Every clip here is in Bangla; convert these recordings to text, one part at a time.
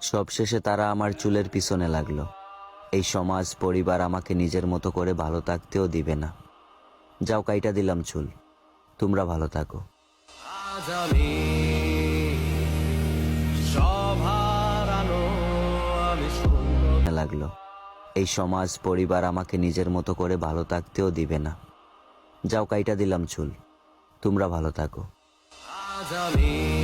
সবশেষে তারা আমার চুলের পিছনে লাগল। এই সমাজ পরিবার আমাকে নিজের মতো করে ভালো থাকতেও দিবে না। যাও কাইটা দিলাম চুল। তোমরা ভালো থাকো। আজ আমি লাগল। এই সমাজ পরিবার আমাকে নিজের মতো করে ভালো থাকতেও দিবে না। যাও কাইটা দিলাম চুল। তোমরা ভালো থাকো। আজ আমি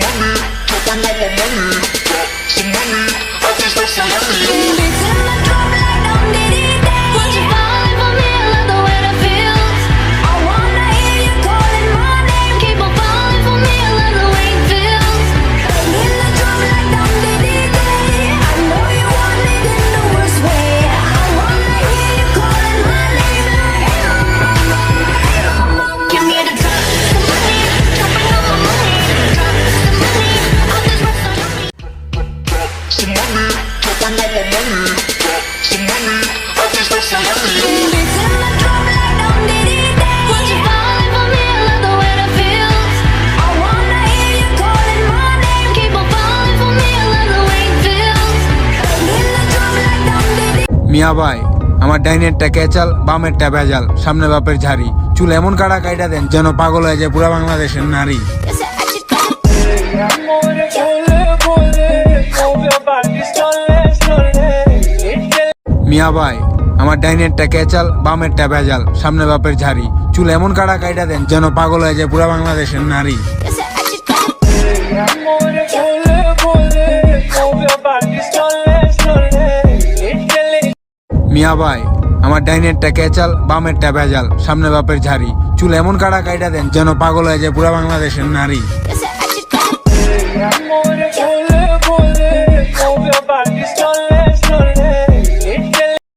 some money, drop another money, drop some money, I just want some money. মিয়া ভাই, আমার ডাইনেরটা কেচাল বামেরটা ভেজাল, সামনে বাপের ঝাড়ি। চুল এমন কাটা কাইটা দেন যেন পাগল হয়ে যায় পুরা বাংলাদেশের নারী। মিয়া ভাই, আমার ডাইনেরটা কেচাল, বামেরটা ভেজাল, সামনে বাপের ঝাড়ি। চুল এমন কাটা কাইটা দেন যেন পাগল হয়ে যায় পুরা বাংলাদেশের নারী। মিয়া ভাই, আমার ডাইনেরটা কেচাল, বামেরটা ভেজাল, সামনে বাপের ঝাড়ি। চুল এমন কাটা কাইটা দেন যেন পাগল হয়ে যায় পুরা বাংলাদেশের নারী।